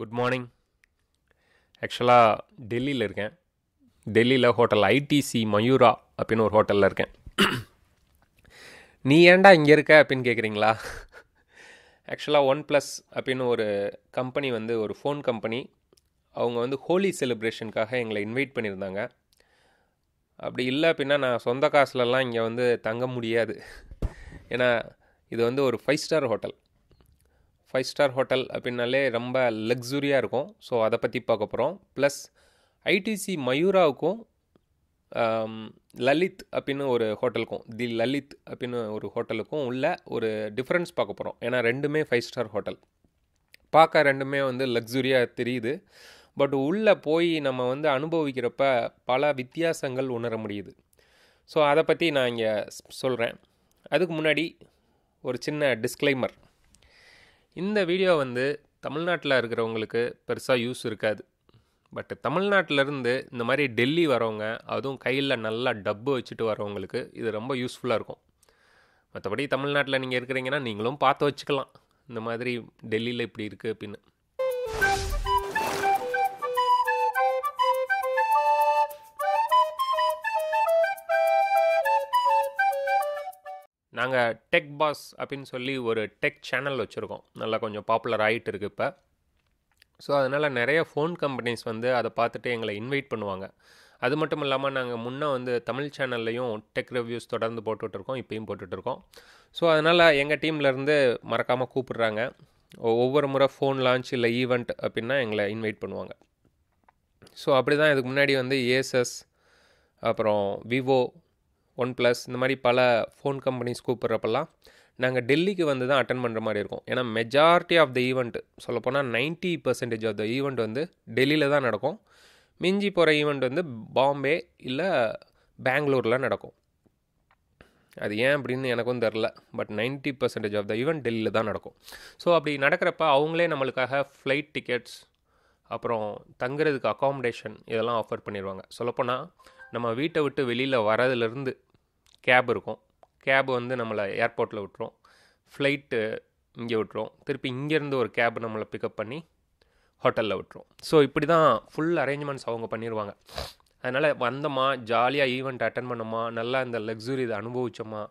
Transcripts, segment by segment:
Good morning. ஆக்சுவலாக டெல்லியில் இருக்கேன். டெல்லியில் ஹோட்டல் ஐடிசி மயூரா அப்படின்னு ஒரு ஹோட்டலில் இருக்கேன். நீ ஏன்டா இங்கே இருக்க அப்படின்னு கேட்குறீங்களா ஆக்சுவலாக ஒன் ப்ளஸ் அப்படின்னு ஒரு கம்பெனி வந்து ஒரு ஃபோன் கம்பெனி. அவங்க வந்து ஹோலி செலிப்ரேஷனுக்காக எங்களை இன்வைட் பண்ணியிருந்தாங்க. அப்படி இல்லை அப்படின்னா நான் சொந்த காசுலலாம் இங்கே வந்து தங்க முடியாது. ஏன்னா இது வந்து ஒரு five star hotel. Five star hotel அப்படின்னாலே ரொம்ப லக்ஸுரியாக இருக்கும். ஸோ அதை பற்றி பார்க்க போகிறோம் ப்ளஸ் ஐடிசி மயூராவுக்கும் லலித் அப்படின்னு ஒரு ஹோட்டலுக்கும் தி லலித் அப்படின்னு ஒரு ஹோட்டலுக்கும் உள்ள ஒரு டிஃப்ரென்ஸ் பார்க்க போகிறோம் ஏன்னா ரெண்டுமே ஃபைவ் ஸ்டார் ஹோட்டல். பார்க்க ரெண்டுமே வந்து லக்ஸுரியாக தெரியுது. பட் உள்ளே போய் நம்ம வந்து அனுபவிக்கிறப்ப பல வித்தியாசங்கள் உணர முடியுது. ஸோ அதை பற்றி நான் இங்கே சொல்கிறேன் அதுக்கு முன்னாடி ஒரு சின்ன டிஸ்க்ளைமர் இந்த வீடியோ வந்து தமிழ்நாட்டில் இருக்கிறவங்களுக்கு பெருசாக யூஸ் இருக்காது. பட் தமிழ்நாட்டிலேருந்து இந்த மாதிரி டெல்லி வரவங்க அதுவும் கையில் நல்லா டப்பு வச்சுட்டு வரவங்களுக்கு இது ரொம்ப யூஸ்ஃபுல்லாக இருக்கும். மற்றபடி தமிழ்நாட்டில் நீங்கள் இருக்கிறீங்கன்னா நீங்களும் பார்த்து வச்சுக்கலாம். இந்த மாதிரி டெல்லியில் இப்படி இருக்குது அப்படின்னு. நாங்கள் டெக் பாஸ் அப்படின்னு சொல்லி ஒரு டெக் சேனல் வச்சுருக்கோம். நல்லா கொஞ்சம் பாப்புலர் ஆகிட்டு இருக்கு இப்போ. ஸோ அதனால் நிறைய ஃபோன் கம்பெனிஸ் வந்து அதை பார்த்துட்டு எங்களை இன்வைட் பண்ணுவாங்க. அது மட்டும் இல்லாமல் நாங்கள் முன்னே வந்து தமிழ் சேனல்லையும் டெக் ரிவ்யூஸ் தொடர்ந்து போட்டுட்ருக்கோம் இப்பயும் போட்டுட்ருக்கோம் ஸோ அதனால் எங்கள் டீம்லேருந்து மறக்காமல் கூப்பிடுறாங்க. ஒவ்வொரு முறை ஃபோன் லான்ச் இல்லை ஈவெண்ட் அப்படின்னா எங்களை இன்வைட் பண்ணுவாங்க. ஸோ அப்படி தான் இதுக்கு முன்னாடி வந்து ஏசஸ் அப்புறம் விவோ ஒன் ப்ளஸ் இந்த மாதிரி பல ஃபோன் கம்பெனிஸ் கூப்பிட்றப்பெல்லாம் நாங்கள் டெல்லிக்கு வந்து தான் அட்டன் பண்ணுற மாதிரி இருக்கும். ஏன்னா மெஜாரிட்டி ஆஃப் த ஈவெண்ட் சொல்லப்போனால் ninety percentage of the event வந்து டெல்லியில் தான் நடக்கும். மிஞ்சி போகிற ஈவெண்ட் வந்து பாம்பே இல்லை பெங்களூரில் நடக்கும். அது ஏன் அப்படின்னு எனக்கும் தெரில but 90% percentage of the event டெல்லியில் தான் நடக்கும். ஸோ அப்படி நடக்கிறப்ப அவங்களே நம்மளுக்காக ஃப்ளைட் டிக்கெட்ஸ் அப்புறம் தங்குறதுக்கு அக்காமடேஷன் இதெல்லாம் ஆஃபர் பண்ணிடுவாங்க சொல்லப்போனால் நம்ம வீட்டை விட்டு வெளியில் வரதுலேருந்து கேப் இருக்கும். கேப் வந்து நம்மளை ஏர்போர்ட்டில் விட்டுரும். ஃப்ளைட்டு இங்கே விட்டுரும். திருப்பி இங்கேருந்து ஒரு கேப் நம்மளை பிக்கப் பண்ணி ஹோட்டலில் விட்டுரும். ஸோ இப்படி தான் ஃபுல் அரேஞ்ச்மெண்ட்ஸ் அவங்க பண்ணிடுவாங்க அதனால் வந்தோமா ஜாலியாக ஈவெண்ட் அட்டன் பண்ணோமா நல்லா இந்த லக்ஸுரி இதை அனுபவிச்சோமா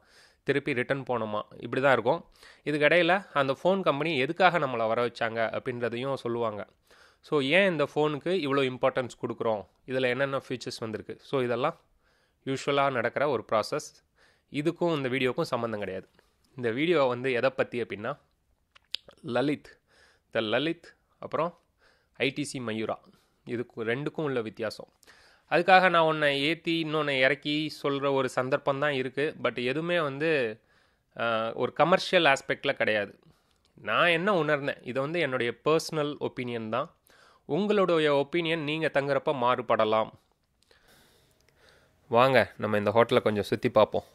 திருப்பி ரிட்டர்ன் போனோமா இப்படி தான் இருக்கும். இதுக்கிடையில் அந்த ஃபோன் கம்பெனி எதுக்காக நம்மளை வர வச்சாங்க அப்படின்றதையும் சொல்லுவாங்க. ஸோ ஏன் இந்த ஃபோனுக்கு இவ்வளோ இம்பார்ட்டன்ஸ் கொடுக்குறோம்? இதில் என்னென்ன ஃபீச்சர்ஸ் வந்திருக்கு? ஸோ இதெல்லாம் யூஸ்வலாக நடக்கிற ஒரு ப்ராசஸ் இதுக்கும் இந்த வீடியோக்கும் சம்மந்தம் கிடையாது. இந்த வீடியோ வந்து எதை பற்றி அப்படின்னா லலித். த லலித் அப்புறம் ஐடிசி மயூரா. இதுக்கு ரெண்டுக்கும் உள்ள வித்தியாசம். அதுக்காக நான் ஒன்றை ஏற்றி இன்னொன்று இறக்கி சொல்கிற ஒரு சந்தர்ப்பம் தான் இருக்குது பட் எதுவுமே வந்து ஒரு கமர்ஷியல் ஆஸ்பெக்டில் கிடையாது. நான் என்ன உணர்ந்தேன்? இது வந்து என்னுடைய பர்சனல் ஒப்பீனியன் தான். உங்களுடைய ஒப்பீனியன் நீங்கள் தங்குறப்ப மாறுபடலாம். வாங்க நம்ம இந்த ஹோட்டலை கொஞ்சம் சுற்றி பார்ப்போம்.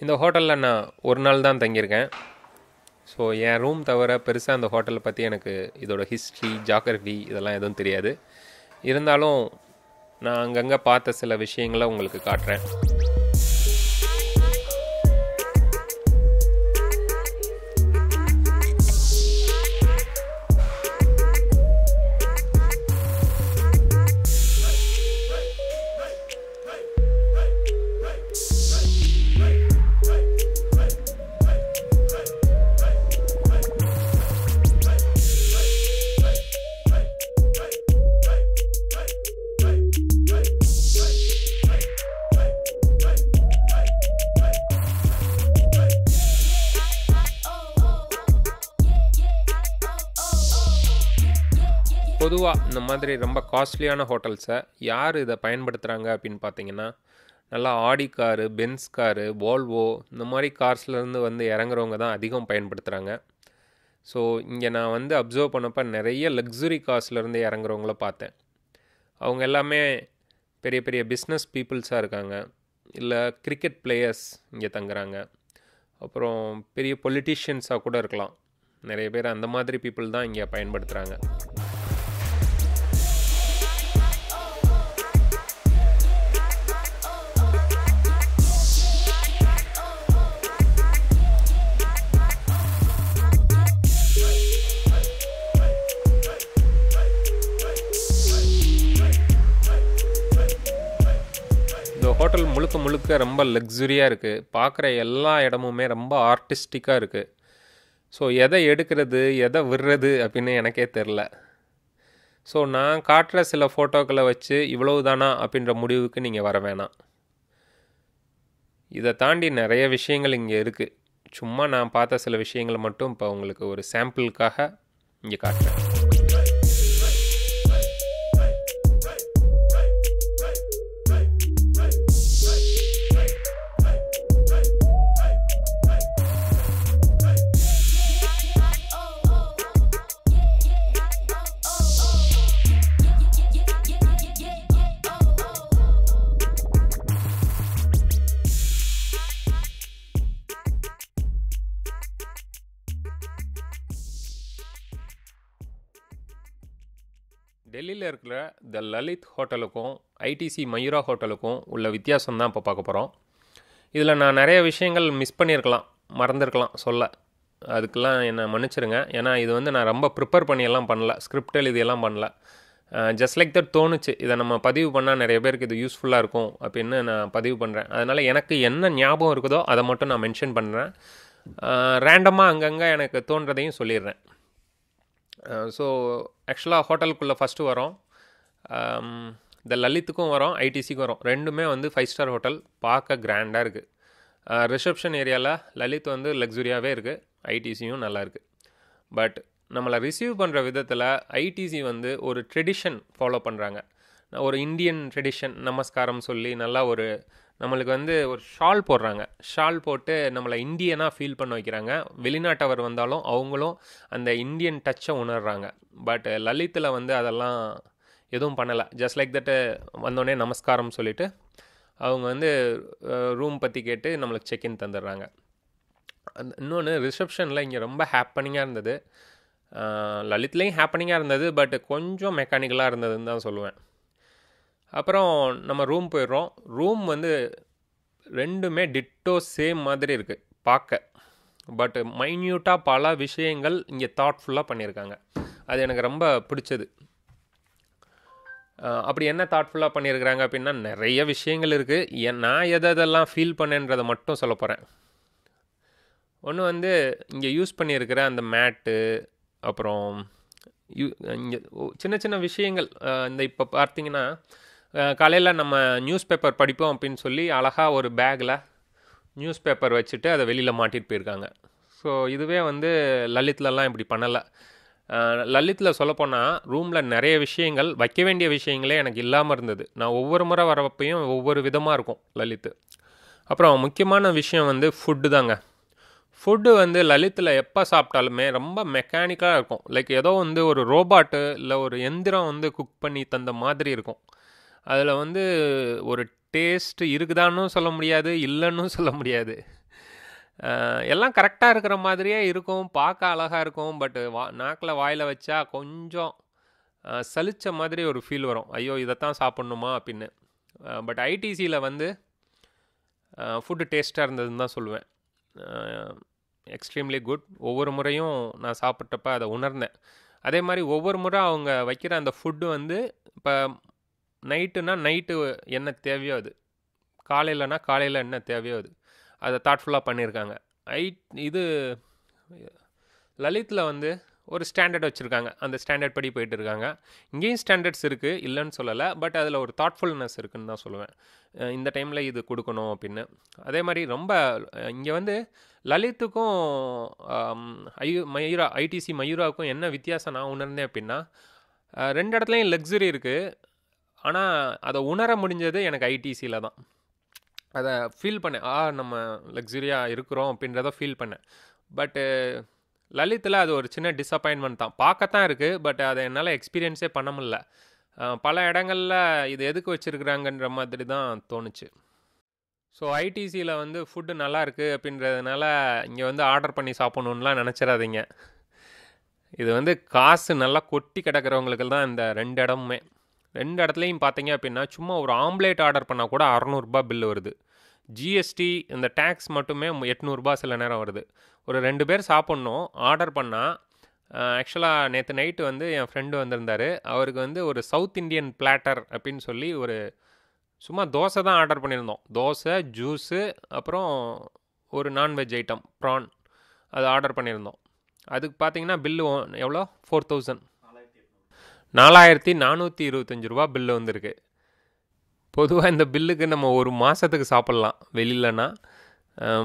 இந்த ஹோட்டலில் நான் ஒரு நாள் தான் தங்கியிருக்கேன். ஸோ என் ரூம் தவிர பெருசாக அந்த ஹோட்டலை பற்றி எனக்கு இதோட ஹிஸ்ட்ரி ஜாகிரஃபி இதெல்லாம் எதுவும் தெரியாது. இருந்தாலும் நான் அங்கங்கே பார்த்த சில விஷயங்களை உங்களுக்கு காட்டுறேன். பொதுவாக இந்த மாதிரி ரொம்ப காஸ்ட்லியான ஹோட்டல்ஸை யார் இதை பயன்படுத்துகிறாங்க அப்படின்னு பார்த்தீங்கன்னா நல்லா Audi car Benz car Volvo இந்த மாதிரி கார்ஸ்லேருந்து வந்து இறங்குறவங்க தான் அதிகம் பயன்படுத்துகிறாங்க ஸோ இங்கே நான் வந்து அப்சர்வ் பண்ணப்போ நிறைய லக்ஸுரி கார்ஸ்லேருந்து இறங்குறவங்கள பார்த்தேன். அவங்க எல்லாமே பெரிய பெரிய பிஸ்னஸ் பீப்புள்ஸாக இருக்காங்க. இல்லை கிரிக்கெட் பிளேயர்ஸ் இங்கே தங்குறாங்க. அப்புறம் பெரிய பொலிட்டிஷியன்ஸாக கூட இருக்கலாம். நிறைய பேர் அந்த மாதிரி பீப்புள் தான் இங்கே பயன்படுத்துகிறாங்க முழுக்க முழுக்க ரொம்ப லக்ஸுரியாக இருக்குது பார்க்குற எல்லா இடமுமே ரொம்ப ஆர்டிஸ்டிக்காக இருக்குது ஸோ எதை எடுக்கிறது எதை விடுறது அப்படின்னு எனக்கே தெரில ஸோ நான் காட்டுற சில ஃபோட்டோக்களை வச்சு இவ்வளவு தானா அப்படின்ற முடிவுக்கு நீங்கள் வர வேணாம். இதை தாண்டி நிறைய விஷயங்கள் இங்கே இருக்குது சும்மா நான் பார்த்த சில விஷயங்களை மட்டும் இப்போ உங்களுக்கு ஒரு சாம்பிளுக்காக இங்கே காட்டுறேன். டெல்லியில் இருக்கிற த லலித் ஹோட்டலுக்கும் ஐடிசி மயூரா ஹோட்டலுக்கும் உள்ள வித்தியாசம் தான் இப்போ பார்க்க போகிறோம் இதில் நான் நிறைய விஷயங்கள் மிஸ் பண்ணியிருக்கலாம் மறந்துருக்கலாம் சொல்ல. அதுக்கெல்லாம் என்னை மன்னிச்சிருங்க. ஏன்னா இது வந்து நான் ரொம்ப ப்ரிப்பேர் பண்ணியெல்லாம் பண்ணல ஸ்கிரிப்ட் எழுதியெல்லாம் பண்ணல. ஜஸ்ட் லைக் தட் தோணுச்சு. இதை நம்ம பதிவு பண்ணால் நிறைய பேருக்கு இது யூஸ்ஃபுல்லாக இருக்கும் அப்படின்னு நான் பதிவு பண்ணுறேன் அதனால் எனக்கு என்ன ஞாபகம் இருக்குதோ அதை மட்டும் நான் மென்ஷன் பண்ணுறேன் ரேண்டமாக அங்கங்கே எனக்கு தோன்றதையும் சொல்லிடுறேன். ஸோ ஆக்சுவலாக ஹோட்டலுக்குள்ளே ஃபஸ்ட்டு வரோம். இந்த லலித்துக்கும் வரோம் ஐடிசிக்கும் வரோம். ரெண்டுமே வந்து ஃபைவ் ஸ்டார் ஹோட்டல். பார்க்க கிராண்டாக இருக்குது ரிசப்ஷன் ஏரியாவில் லலித் வந்து லக்ஸுரியாகவே இருக்குது ஐடிசியும் நல்லாயிருக்கு பட் நம்மளை ரிசீவ் பண்ணுற விதத்தில் ஐடிசி வந்து ஒரு ட்ரெடிஷன் ஃபாலோ பண்ணுறாங்க ஒரு இந்தியன் ட்ரெடிஷன் நமஸ்காரம் சொல்லி நல்லா ஒரு நம்மளுக்கு வந்து ஒரு ஷால் போடுறாங்க. ஷால் போட்டு நம்மளை இந்தியனாக ஃபீல் பண்ண வைக்கிறாங்க. வெளிநாட்டவர் வந்தாலும் அவங்களும் அந்த இந்தியன் டச்சை உணர்றாங்க. பட் லலித்தில் வந்து அதெல்லாம் எதுவும் பண்ணலை. ஜஸ்ட் லைக் தட்டு வந்தோடனே நமஸ்காரம் சொல்லிவிட்டு அவங்க வந்து ரூம் பற்றி கேட்டு நம்மளுக்கு செக்இன் தந்துடுறாங்க. அந்த இன்னொன்று ரிசப்ஷனில் இங்கே ரொம்ப ஹாப்பனிங்காக இருந்தது. லலித்லேயும் ஹாப்பனிங்காக இருந்தது. பட் கொஞ்சம் மெக்கானிக்கலாக இருந்ததுன்னு தான் சொல்லுவேன். அப்புறம் நம்ம ரூம் போயிடுறோம். ரூம் வந்து ரெண்டுமே டிட்டோ சேம் மாதிரி இருக்குது பார்க்க. பட் மைன்யூட்டாக பல விஷயங்கள் இங்கே தாட்ஃபுல்லாக பண்ணியிருக்காங்க. அது எனக்கு ரொம்ப பிடிச்சது. அப்படி என்ன தாட்ஃபுல்லாக பண்ணியிருக்கிறாங்க அப்படின்னா நிறைய விஷயங்கள் இருக்குது நான் எதை எதெல்லாம் ஃபீல் பண்ணேன்றதை மட்டும் சொல்ல போகிறேன் ஒன்று வந்து இங்கே யூஸ் பண்ணியிருக்கிற அந்த மேட்டு அப்புறம் யூ இங்கே சின்ன சின்ன விஷயங்கள் இந்த இப்போ பார்த்தீங்கன்னா காலையில் நம்ம நியூஸ் பேப்பர் படிப்போம் அப்படின்னு சொல்லி அழகாக ஒரு பேக்கில் நியூஸ் பேப்பர் வச்சுட்டு அதை வெளியில் மாட்டிட்டு போயிருக்காங்க. ஸோ இதுவே வந்து லலித்லலாம் இப்படி பண்ணலை. லலித்தில் சொல்லப்போனால் ரூமில் நிறைய விஷயங்கள் வைக்க வேண்டிய விஷயங்களே எனக்கு இல்லாமல் இருந்தது. நான் ஒவ்வொரு முறை வரப்பையும் ஒவ்வொரு விதமாக இருக்கும் லலித்து. அப்புறம் முக்கியமான விஷயம் வந்து ஃபுட்டு தாங்க. ஃபுட்டு வந்து லலித்தில் எப்போ சாப்பிட்டாலுமே ரொம்ப மெக்கானிக்காக இருக்கும். லைக் ஏதோ வந்து ஒரு ரோபாட்டு இல்லை ஒரு எந்திரம் வந்து குக் பண்ணி தந்த மாதிரி இருக்கும். அதில் வந்து ஒரு டேஸ்ட்டு இருக்குதான்னு சொல்ல முடியாது இல்லைன்னு சொல்ல முடியாது. எல்லாம் கரெக்டாக இருக்கிற மாதிரியே இருக்கும் பார்க்க அழகாக இருக்கும் பட் வா நாக்கில் வாயில் வச்சா கொஞ்சம் சலித்த மாதிரி ஒரு ஃபீல் வரும். ஐயோ இதைத்தான் சாப்பிட்ணுமா அப்படின்னு. பட் ஐடிசியில் வந்து ஃபுட்டு டேஸ்ட்டாக இருந்ததுன்னு தான் சொல்லுவேன். எக்ஸ்ட்ரீம்லி குட் ஒவ்வொரு முறையும் நான் சாப்பிட்டப்ப அதை உணர்ந்தேன். அதே மாதிரி ஒவ்வொரு முறை அவங்க வைக்கிற அந்த ஃபுட்டு வந்து இப்போ நைட்டுனா நைட்டு என்ன தேவையோ அது. காலையிலனா காலையில் என்ன தேவையோ அது. அதை தாட்ஃபுல்லாக பண்ணியிருக்காங்க ஐ இது லலித்தில் வந்து ஒரு ஸ்டாண்டர்ட் வச்சுருக்காங்க. அந்த ஸ்டாண்டர்ட் படி போயிட்டு இருக்காங்க இங்கேயும் ஸ்டாண்டர்ட்ஸ் இருக்குது இல்லைன்னு சொல்லலை. பட் அதில் ஒரு தாட்ஃபுல்னஸ் இருக்குன்னு தான் சொல்லுவேன். இந்த டைமில் இது கொடுக்கணும் அப்படின்னு. அதே மாதிரி ரொம்ப இங்கே வந்து லலித்துக்கும் ஐயு மயூரா ஐடிசி மயூராவுக்கும் என்ன வித்தியாசம் நான் உணர்ந்தேன் அப்படின்னா ரெண்டு இடத்துலையும் லக்ஸுரி இருக்குது ஆனால் அதை உணர முடிஞ்சது எனக்கு ஐடிசியில் தான். அதை ஃபீல் பண்ணேன். ஆ நம்ம லக்ஸுரியாக இருக்கிறோம் அப்படின்றத ஃபீல் பண்ணேன். பட்டு லலித்தில் அது ஒரு சின்ன டிஸப்பாயின்மெண்ட் தான். பார்க்கத்தான் இருக்குது பட் அதை என்னால் எக்ஸ்பீரியன்ஸே பண்ண முடில பல இடங்களில் இது எதுக்கு வச்சுருக்குறாங்கன்ற மாதிரி தான் தோணுச்சு. ஸோ ஐடிசியில் வந்து ஃபுட்டு நல்லா இருக்குது அப்படின்றதுனால இங்கே வந்து ஆர்டர் பண்ணி சாப்பிட்ணுன்னுலாம் நினச்சிடாதீங்க இது வந்து காசு நல்லா கொட்டி கிடக்கிறவங்களுக்கு தான் இந்த ரெண்டு இடமுமே. ரெண்டு இடத்துலையும் பார்த்தீங்க அப்படின்னா சும்மா ஒரு ஆம்லேட் ஆர்டர் பண்ணால் கூட அறநூறுபா பில்லு வருது. ஜிஎஸ்டி இந்த டேக்ஸ் மட்டுமே எட்நூறுபா சில நேரம் வருது. ஒரு ரெண்டு பேர் சாப்பிட்ணும் ஆர்டர் பண்ணால் ஆக்சுவலாக நேற்று நைட்டு வந்து என் ஃப்ரெண்டு வந்திருந்தார். அவருக்கு வந்து ஒரு சவுத் இண்டியன் பிளாட்டர் அப்படின்னு சொல்லி ஒரு சும்மா தோசை தான் ஆர்டர் பண்ணியிருந்தோம். தோசை ஜூஸு அப்புறம் ஒரு நான்வெஜ் ஐட்டம் ப்ரான் அது ஆர்டர் பண்ணியிருந்தோம். அதுக்கு பார்த்தீங்கன்னா பில்லு எவ்வளோ? ஃபோர் தௌசண்ட் நாலாயிரத்தி நானூற்றி இருபத்தஞ்சி ரூபா பில்லு வந்திருக்கு. பொதுவாக இந்த பில்லுக்கு நம்ம ஒரு மாதத்துக்கு சாப்பிட்லாம் வெளியிலனா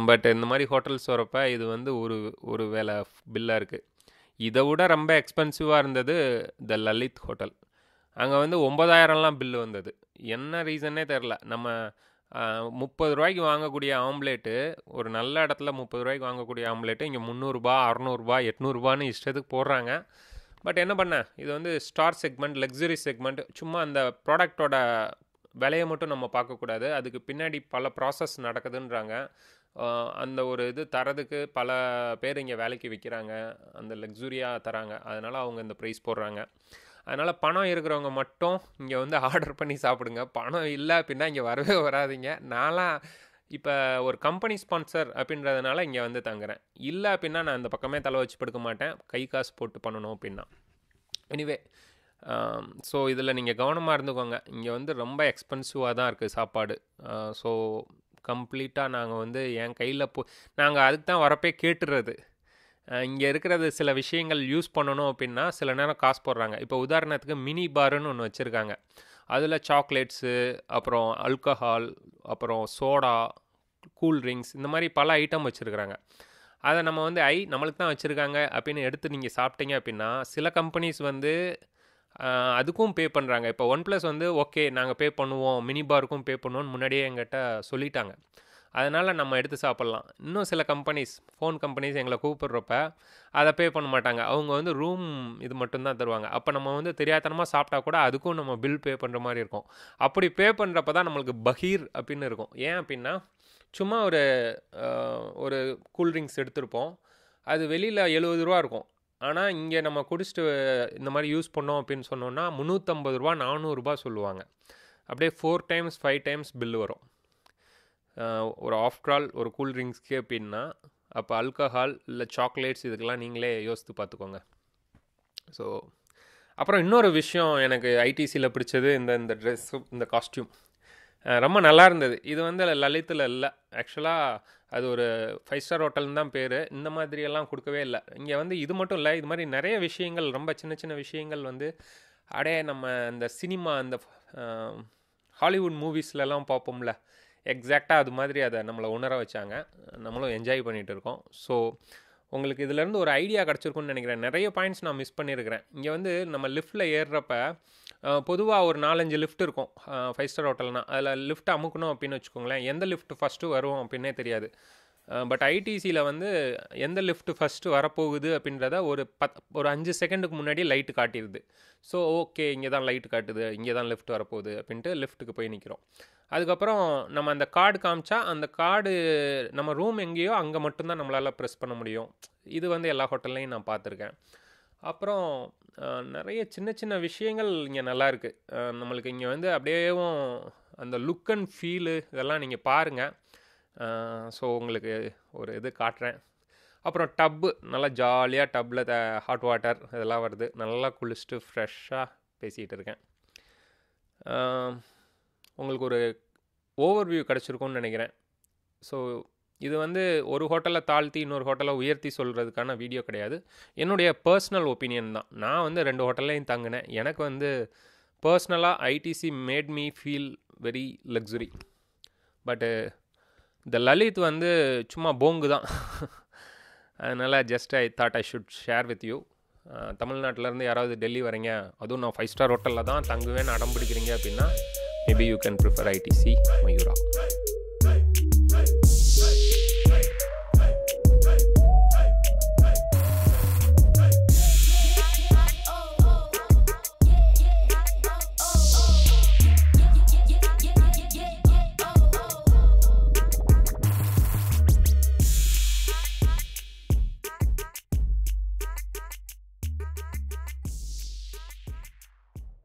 பட் இந்த மாதிரி ஹோட்டல்ஸ் வரப்போ இது வந்து ஒரு ஒரு வேலை பில்லாக இருக்குது இதை விட ரொம்ப எக்ஸ்பென்சிவாக இருந்தது த லலித் ஹோட்டல் அங்கே வந்து ஒம்பதாயிரம்லாம் பில்லு வந்தது. என்ன ரீசன்னே தெரில நம்ம முப்பது ரூபாய்க்கு வாங்கக்கூடிய ஆம்லேட்டு ஒரு நல்ல இடத்துல முப்பது ரூபாய்க்கு வாங்கக்கூடிய ஆம்லேட்டு இங்கே முந்நூறுரூபா அறநூறுபா எட்நூறுபான்னு இஷ்டத்துக்கு போடுறாங்க. பட் என்ன பண்ண? இது வந்து ஸ்டார் செக்மெண்ட் லக்ஸரி செக்மெண்ட் சும்மா அந்த ப்ராடக்டோட விலையை மட்டும் நம்ம பார்க்கக்கூடாது அதுக்கு பின்னாடி பல ப்ராசஸ் நடக்குதுன்றாங்க. அந்த ஒரு இது தரதுக்கு பல பேர் இங்கே வேலைக்கு விற்கிறாங்க அந்த லக்ஸுரியாக தராங்க அதனால் அவங்க இந்த ப்ரைஸ் போடுறாங்க. அதனால் பணம் இருக்கிறவங்க மட்டும் இங்கே வந்து ஆர்டர் பண்ணி சாப்பிடுங்க. பணம் இல்லை அப்படின்னா இங்கே வரவே வராதிங்க. நான்லாம் இப்போ ஒரு கம்பெனி ஸ்பான்சர் அப்படின்றதுனால இங்கே வந்து தங்குறேன். இல்லை அப்படின்னா நான் அந்த பக்கமே தலை வச்சு படுக்க மாட்டேன். கை காசு போட்டு பண்ணணும் அப்படின்னா. எனிவே ஸோ இதில் நீங்கள் கவனமாக இருந்துக்கோங்க. இங்கே வந்து ரொம்ப எக்ஸ்பென்சிவாக தான் இருக்குது சாப்பாடு. ஸோ கம்ப்ளீட்டாக நாங்கள் வந்து என் கையில் போ நாங்கள் அதுக்கு தான் வரப்பே கேட்டுறது. இங்கே இருக்கிறது சில விஷயங்கள் யூஸ் பண்ணணும் அப்படின்னா சில நேரம் காசு போடுறாங்க. இப்போ உதாரணத்துக்கு மினி பாருன்னு ஒன்று வச்சுருக்காங்க. அதில் சாக்லேட்ஸு அப்புறம் அல்கஹால் அப்புறம் சோடா கூல் ட்ரிங்க்ஸ் இந்த மாதிரி பல ஐட்டம் வச்சுருக்குறாங்க. அதை நம்ம வந்து ஐ நம்மளுக்கு தான் வச்சுருக்காங்க அப்படின்னு எடுத்து நீங்கள் சாப்பிட்டீங்க அப்படின்னா சில கம்பெனிஸ் வந்து அதுக்கும் பே பண்ணுறாங்க இப்போ ஒன் ப்ளஸ் வந்து ஓகே நாங்கள் பே பண்ணுவோம். மினி பாருக்கும் பே பண்ணுவோம்னு முன்னாடியே எங்கிட்ட சொல்லிட்டாங்க. அதனால் நம்ம எடுத்து சாப்பிட்லாம். இன்னும் சில கம்பெனிஸ் ஃபோன் கம்பெனிஸ் எங்களை கூப்பிட்றப்ப அதை பே பண்ண மாட்டாங்க. அவங்க வந்து ரூம் இது மட்டும்தான் தருவாங்க. அப்போ நம்ம வந்து தெரியாதனமாக சாப்பிட்டா கூட அதுக்கும் நம்ம பில் பே பண்ணுற மாதிரி இருக்கும். அப்படி பே பண்ணுறப்ப தான் நம்மளுக்கு பகீர் அப்படின்னு இருக்கும். ஏன் அப்படின்னா சும்மா ஒரு ஒரு கூல்ட்ரிங்க்ஸ் எடுத்திருப்போம். அது வெளியில் எழுபது ரூபா இருக்கும். ஆனால் இங்கே நம்ம குடிச்சிட்டு இந்த மாதிரி யூஸ் பண்ணோம் அப்படின்னு சொன்னோன்னா முந்நூற்றம்பது ரூபா நானூறுரூபா சொல்லுவாங்க. அப்படியே four times five times bill வரும். ஒரு ஆஃப்டர் ஆல் ஒரு கூல் ட்ரிங்க்ஸ்க்கு அப்படின்னா அப்போ அல்கஹால் இல்லை சாக்லேட்ஸ் இதுக்கெல்லாம் நீங்களே யோசித்து பார்த்துக்கோங்க. ஸோ அப்புறம் இன்னொரு விஷயம் எனக்கு ஐடிசியில் பிடிச்சது இந்த இந்த ட்ரெஸ்ஸு இந்த காஸ்டியூம் ரொம்ப நல்லா இருந்தது. இது வந்து லலித்தில் இல்லை. ஆக்சுவலாக அது ஒரு ஃபைவ் ஸ்டார் ஹோட்டல்னு தான் பேர். இந்த மாதிரியெல்லாம் கொடுக்கவே இல்லை. இங்கே வந்து இது மட்டும் இல்லை. இது மாதிரி நிறைய விஷயங்கள் ரொம்ப சின்ன சின்ன விஷயங்கள் வந்து அடே நம்ம இந்த சினிமா அந்த ஹாலிவுட் மூவிஸ்லலாம் பார்ப்போம்ல. எக்ஸாக்டாக அது மாதிரி அதை நம்மளை உணர வச்சாங்க. நம்மளும் என்ஜாய் பண்ணிகிட்டு இருக்கோம் ஸோ உங்களுக்கு இதுலேருந்து ஒரு ஐடியா கிடச்சிருக்குன்னு நினைக்கிறேன். நிறைய பாயிண்ட்ஸ் நான் மிஸ் பண்ணியிருக்கிறேன் இங்கே வந்து நம்ம லிஃப்ட்டில் ஏறுறப்ப பொதுவாக ஒரு நாலஞ்சு லிஃப்ட் இருக்கும். ஃபைவ் ஸ்டார் ஹோட்டல்னால் அதில் லிஃப்ட் அமுக்கணும் அப்படின்னு வச்சுக்கோங்களேன். எந்த லிஃப்ட் ஃபஸ்ட்டு வரும் அப்படின்னே தெரியாது. பட் ஐடிசியில் வந்து எந்த லிஃப்ட் ஃபஸ்ட்டு வரப்போகுது அப்படின்றத ஒரு பத் ஒரு அஞ்சு செகண்டுக்கு முன்னாடி லைட்டு காட்டிடுது ஸோ ஓகே இங்கே தான் லைட்டு காட்டுது இங்கே தான் லிஃப்ட் வரப்போகுது அப்படின்ட்டு லிஃப்ட்டுக்கு போய் நிற்கிறோம் அதுக்கப்புறம் நம்ம அந்த கார்டு காமிச்சா அந்த கார்டு நம்ம ரூம் எங்கேயோ அங்கே மட்டும்தான் நம்மளால் ப்ரெஸ் பண்ண முடியும். இது வந்து எல்லா ஹோட்டல்லையும் நான் பார்த்துருக்கேன். அப்புறம் நிறைய சின்ன சின்ன விஷயங்கள் இங்கே நல்லா இருக்குது நம்மளுக்கு இங்கே வந்து அப்படியேவும் அந்த லுக் அண்ட் ஃபீலு இதெல்லாம் நீங்கள் பாருங்கள் ஸோ உங்களுக்கு ஒரு இது காட்டுறேன். அப்புறம் டப்பு நல்லா ஜாலியாக டப்பில் த ஹாட் வாட்டர் இதெல்லாம் வருது. நல்லா குளிச்சுட்டு ஃப்ரெஷ்ஷாக பேசிகிட்டு இருக்கேன். உங்களுக்கு ஒரு ஓவர் வியூ கிடச்சிருக்கும்னு நினைக்கிறேன். ஸோ இது வந்து ஒரு ஹோட்டலில் தாழ்த்தி இன்னொரு ஹோட்டலில் உயர்த்தி சொல்கிறதுக்கான வீடியோ கிடையாது. என்னுடைய பர்சனல் ஒப்பீனியன் தான். நான் வந்து ரெண்டு ஹோட்டல்லையும் தங்கினேன். எனக்கு வந்து பர்சனலாக ITC made me feel very luxury but இந்த லலித் வந்து சும்மா போங்கு தான். அதனால் just I thought I should share with you தமிழ்நாட்டிலேருந்து யாராவது டெல்லி வரீங்க அதுவும் நான் ஃபைவ் ஸ்டார் ஹோட்டலில் தான் தங்குவேன்னு அடம் பிடிக்கிறீங்க அப்படின்னா maybe you can prefer ITC Mayura